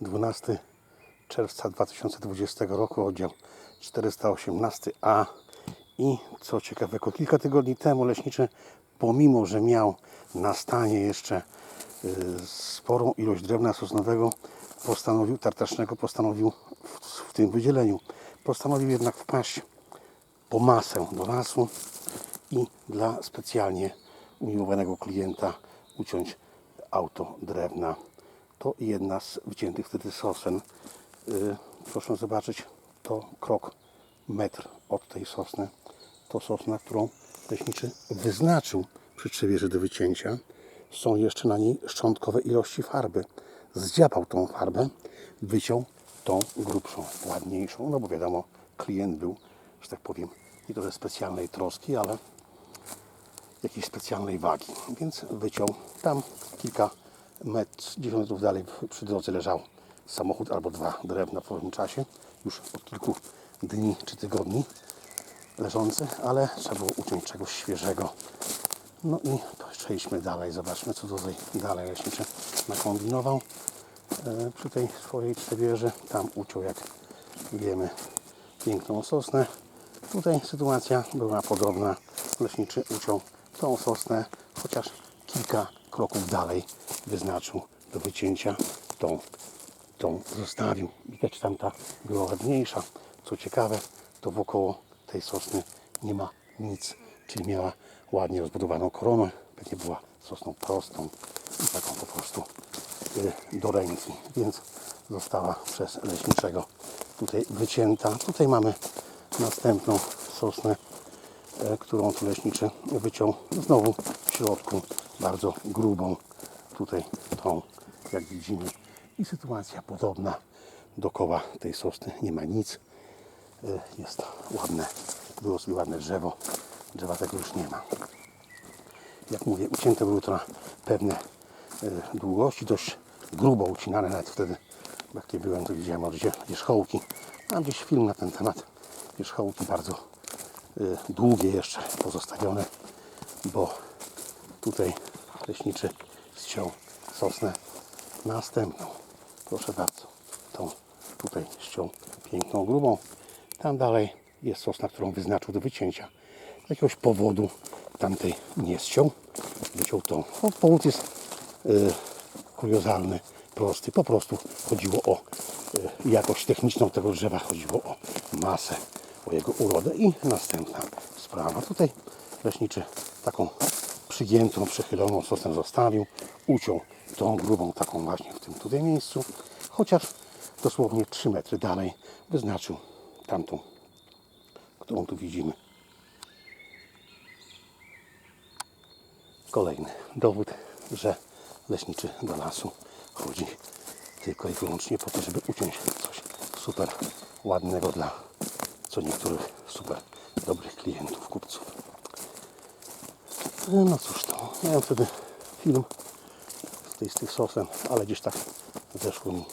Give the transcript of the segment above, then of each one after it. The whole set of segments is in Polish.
12 czerwca 2020 roku, oddział 418A. I co ciekawego, kilka tygodni temu leśniczy, pomimo że miał na stanie jeszcze y, sporą ilość drewna sosnowego, postanowił, tartacznego, postanowił w, w tym wydzieleniu, postanowił jednak wpaść po masę do lasu i dla specjalnie umiłowanego klienta uciąć auto drewna. To jedna z wyciętych wtedy sosen. Yy, proszę zobaczyć, to krok metr od tej sosny. To sosna, którą leśniczy wyznaczył przy trzewierze do wycięcia. Są jeszcze na niej szczątkowe ilości farby. Zdziapał tą farbę, wyciął tą grubszą, ładniejszą, no bo wiadomo, klient był, że tak powiem, nie to ze specjalnej troski, ale jakiejś specjalnej wagi. Więc wyciął tam kilka metr, 10 metrów dalej przy drodze leżał samochód albo dwa drewna po pewnym czasie, już od kilku dni czy tygodni leżący, ale trzeba było uciąć czegoś świeżego. No i przejdźmy dalej, zobaczmy co tutaj dalej leśniczy nakombinował e, przy tej swojej trzewierze. Tam uciął, jak wiemy, piękną sosnę. Tutaj sytuacja była podobna. Leśniczy uciął tą sosnę, chociaż kilka kroków dalej wyznaczył do wycięcia tą, tą zostawił. Widać tamta była ładniejsza. Co ciekawe, to wokoło tej sosny nie ma nic, czyli miała ładnie rozbudowaną koronę. Pewnie była sosną prostą i taką po prostu y, do ręki, więc została przez leśniczego tutaj wycięta. Tutaj mamy następną sosnę, e, którą tu leśniczy wyciął znowu środku bardzo grubą. Tutaj tą, jak widzimy. I sytuacja podobna. Dookoła tej sosny nie ma nic. E, Jest ładne, było sobie ładne drzewo. Drzewa tego już nie ma. Jak mówię, ucięte były to na pewne e, długości, dość grubo ucinane, nawet wtedy, jak nie byłem, to widziałem od wierzchołki. Mam gdzieś film na ten temat. Wierzchołki bardzo y, długie jeszcze pozostawione, bo tutaj leśniczy ściął sosnę następną. Proszę bardzo, tą tutaj ściął piękną, grubą. Tam dalej jest sosna, którą wyznaczył do wycięcia. Z jakiegoś powodu tamtej nie ściął, wyciął tą. No, powód jest y, kuriozalny, prosty. Po prostu chodziło o y, jakość techniczną tego drzewa, chodziło o masę, o jego urodę. I następna sprawa. Tutaj leśniczy taką przygiętą, przechyloną sosnę zostawił, uciął tą grubą taką właśnie w tym tutaj miejscu, chociaż dosłownie 3 metry dalej wyznaczył tamtą, którą tu widzimy. Kolejny dowód, że leśniczy do lasu chodzi tylko i wyłącznie po to, żeby uciąć coś super ładnego dla co niektórych super dobrych klientów, kupców. No cóż to, miałem wtedy film z, tej, z tych sosen, ale gdzieś tak zeszło mi,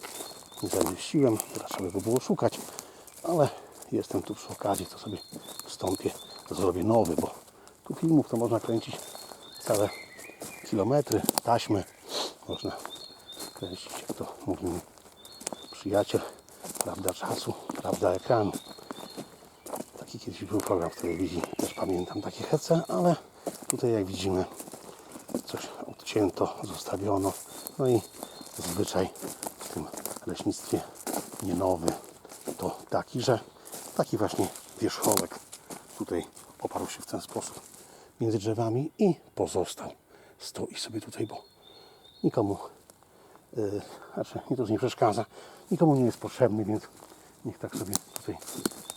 nie zamieściłem, teraz trzeba by było szukać, ale jestem tu przy okazji, to sobie wstąpię, zrobię nowy, bo tu filmów to można kręcić całe kilometry, taśmy można kręcić, jak to mówi mi przyjaciel, prawda czasu, prawda ekranu. Taki kiedyś był program w telewizji, też pamiętam takie hece, ale tutaj jak widzimy coś odcięto, zostawiono. No i zwyczaj w tym leśnictwie nie nowy to taki, że taki właśnie wierzchołek tutaj oparł się w ten sposób między drzewami i pozostał. Stoi sobie tutaj, bo nikomu, yy, znaczy nie to, nie przeszkadza, nikomu nie jest potrzebny, więc niech tak sobie tutaj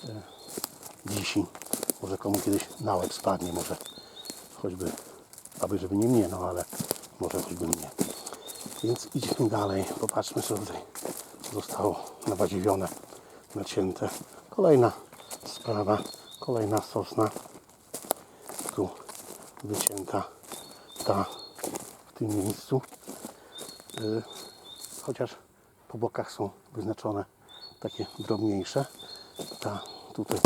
yy, wisi. Może komu kiedyś na łeb spadnie, może choćby, aby żeby nie mnie, no ale może choćby mnie. Więc idziemy dalej, popatrzmy co tutaj zostało nawadziwione, nacięte. Kolejna sprawa, kolejna sosna, tu wycięta ta w tym miejscu. Y, chociaż po bokach są wyznaczone takie drobniejsze. Ta tutaj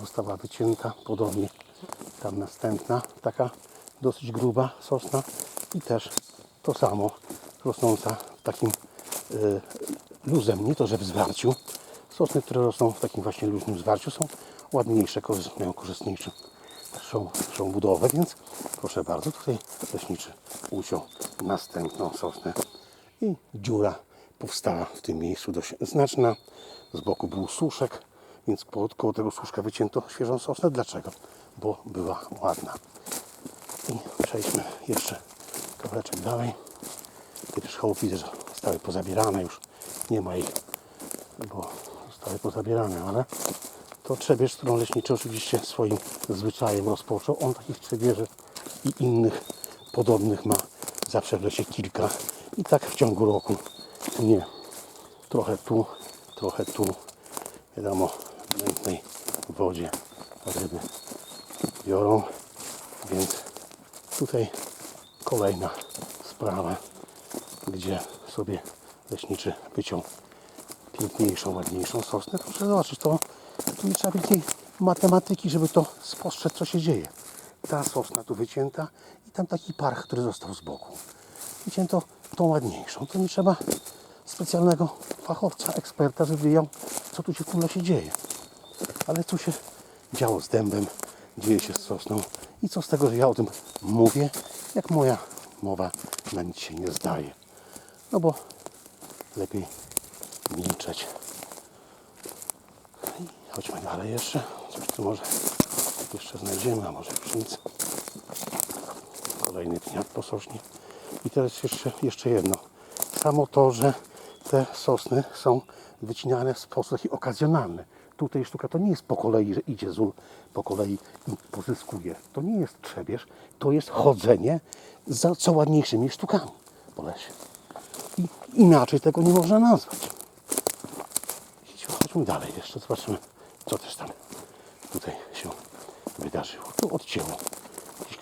została wycięta, podobnie tam następna, taka dosyć gruba sosna i też to samo rosnąca takim y, luzem, nie to, że w zwarciu. Sosny, które rosną w takim właśnie luźnym zwarciu są ładniejsze, mają korzystniejszą szą, szą budowę, więc proszę bardzo, tutaj leśniczy uciął następną sosnę i dziura powstała w tym miejscu dość znaczna. Z boku był suszek, więc koło tego suszka wycięto świeżą sosnę. Dlaczego? Bo była ładna. I przejdźmy jeszcze kawałeczek dalej. Te pierzchołów widzę, że zostały pozabierane już. Nie ma ich, bo zostały pozabierane, ale to trzebież, którą leśniczy oczywiście swoim zwyczajem rozpoczął. On takich trzebieży i innych podobnych ma zawsze w lesie kilka. I tak w ciągu roku. Nie. Trochę tu, trochę tu. Wiadomo, w mętnej wodzie ryby biorą. Więc tutaj kolejna sprawa, gdzie sobie leśniczy wyciął piękniejszą, ładniejszą sosnę. Proszę zobaczyć, to tu nie trzeba wielkiej matematyki, żeby to spostrzec, co się dzieje. Ta sosna tu wycięta i tam taki parch, który został z boku. Wycięto tą ładniejszą. To nie trzeba specjalnego fachowca, eksperta, żeby wiedział, co tu się w tym lesie dzieje. Ale co się działo z dębem, dzieje się z sosną i co z tego, że ja o tym mówię, jak moja mowa na nic się nie zdaje. No bo lepiej milczeć. I chodźmy dalej jeszcze. Coś tu może jeszcze znajdziemy, a może już nic. Kolejny pniak po sośnie. I teraz jeszcze, jeszcze jedno. Samo to, że te sosny są wycinane w sposób taki okazjonalny. Tutaj sztuka to nie jest po kolei, że idzie zul po kolei i pozyskuje. To nie jest trzebież, to jest chodzenie za co ładniejszymi sztukami po lesie. I inaczej tego nie można nazwać. Chodźmy dalej jeszcze, zobaczymy, co też tam tutaj się wydarzyło. Tu odcięło.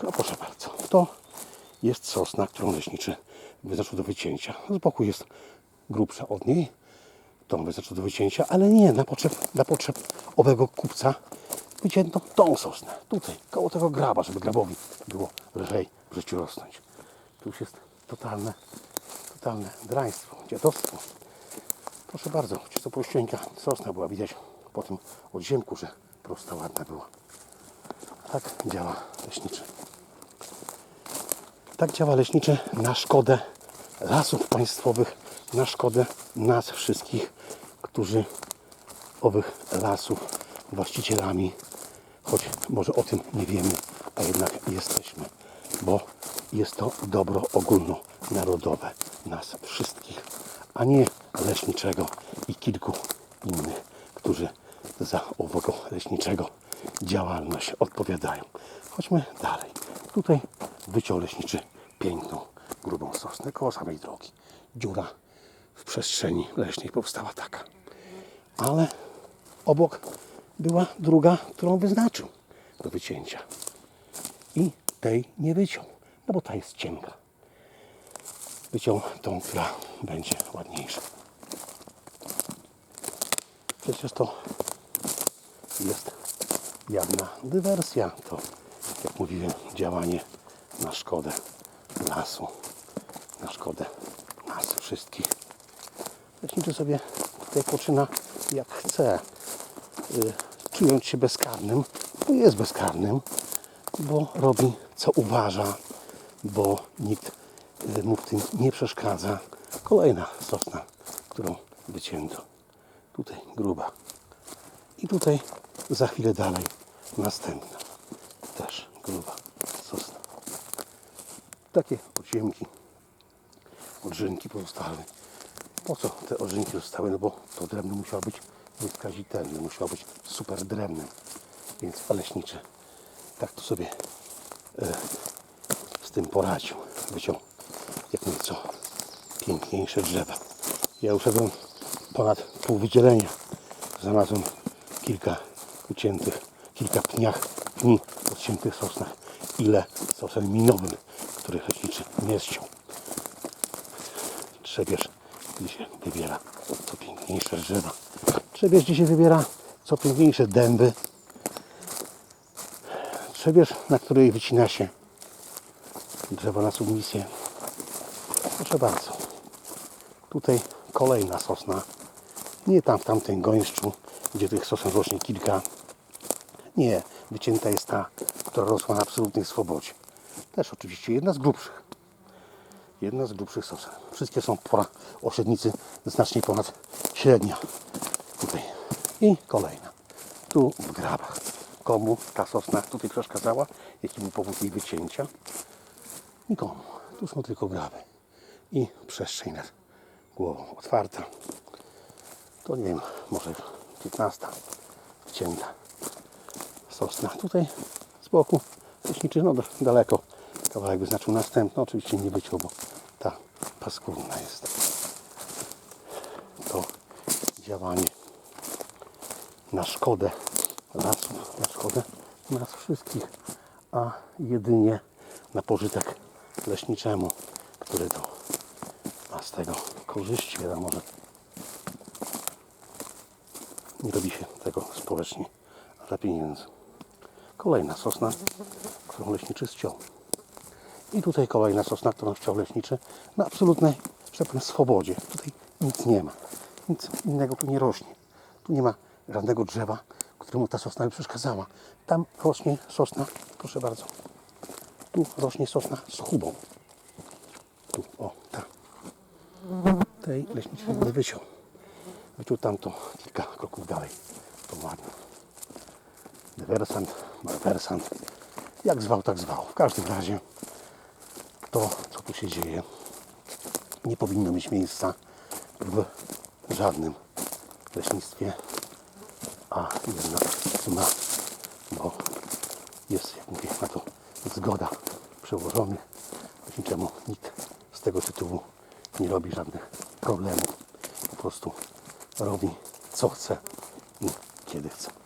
O, proszę bardzo. To jest sosna, którą leśniczy wyznaczył do wycięcia. Z boku jest grubsza od niej. Tą wyznaczył do wycięcia, ale nie na potrzeb, dla potrzeb owego kupca wycięto tą sosnę. Tutaj, koło tego graba, żeby grabowi było lżej w życiu rosnąć. Tu już jest totalne, totalne draństwo, dziadostwo. Proszę bardzo, czysto prościuńka sosna była widać po tym odziemku, że prosta, ładna była. Tak działa leśniczy. Tak działa leśniczy na szkodę lasów państwowych, na szkodę nas wszystkich, którzy owych lasów właścicielami, choć może o tym nie wiemy, a jednak jesteśmy, bo jest to dobro ogólnonarodowe nas wszystkich, a nie leśniczego i kilku innych, którzy za owego leśniczego działalność odpowiadają. Chodźmy dalej. Tutaj wyciął leśniczy piękną, grubą sosnę koło samej drogi. Dziura w przestrzeni leśnej powstała taka. Ale obok była druga, którą wyznaczył do wycięcia. I tej nie wyciął, no bo ta jest cienka. Wyciął tą, która będzie ładniejsza. Przecież to jest jawna dywersja. To, jak mówiłem, działanie na szkodę lasu, na szkodę nas wszystkich. Leśniczy sobie tutaj poczyna jak chce, y, czując się bezkarnym, bo jest bezkarnym, bo robi co uważa, bo nikt y, mu w tym nie przeszkadza. Kolejna sosna, którą wycięto. Tutaj gruba. I tutaj za chwilę dalej następna. Też gruba sosna. Takie odciemki, odżynki pozostały. Po co te odżynki zostały? No bo to drewno musiało być nieskazitelne, musiało być super drewnem. Więc leśniczy tak to sobie e, z tym poradził. Wyciął jak nieco piękniejsze drzewa. Ja uszedłem ponad pół wydzielenia. Znalazłem kilka uciętych, kilka pniach, pni odciętych sosnach. Ile sosen minowym, których leśniczy nie zciął. Trzebież dzisiaj wybiera co piękniejsze drzewa. Trzebież dzisiaj wybiera co piękniejsze dęby. Trzebież, na której wycina się drzewo na submisję. Proszę bardzo. Tutaj kolejna sosna. Nie tam w tamtym gąszczu, gdzie tych sosen rośnie kilka. Nie, wycięta jest ta, która rosła na absolutnej swobodzie. Też oczywiście jedna z grubszych. Jedna z grubszych sosen. Wszystkie są pora o średnicy znacznie ponad średnia. Tutaj. I kolejna. Tu w grabach. Komu ta sosna tutaj przeszkadzała? Jaki był powód jej wycięcia? Nikomu. Tu są tylko graby. I przestrzeń nad głową otwarta. To nie wiem, może 15 wcięta sosna. Tutaj z boku leśniczy, no daleko. Kawałek wyznaczył następny. Oczywiście nie wyciął, bo paskudna jest. To działanie na szkodę lasu, na szkodę nas wszystkich, a jedynie na pożytek leśniczemu, który to ma z tego korzyści, wiadomo, że nie robi się tego społecznie dla pieniędzy. Kolejna sosna, którą leśniczy ściął. I tutaj kolejna sosna, którą ściął leśniczy na absolutnej, tak swobodzie. Tutaj nic nie ma. Nic innego tu nie rośnie. Tu nie ma żadnego drzewa, któremu ta sosna by przeszkadzała. Tam rośnie sosna, proszę bardzo. Tu rośnie sosna z chubą. Tu, o, ta. Tej leśniczy nie wyciął. Wyciął tamto kilka kroków dalej. To ładnie. Dywersant, malwersant. Jak zwał, tak zwał. W każdym razie to, co tu się dzieje, nie powinno mieć miejsca w żadnym leśnictwie, a jednak ma, bo jest, jak mówię, na to zgoda przełożonych. Niczemu nikt z tego tytułu nie robi żadnych problemów. Po prostu robi co chce i kiedy chce.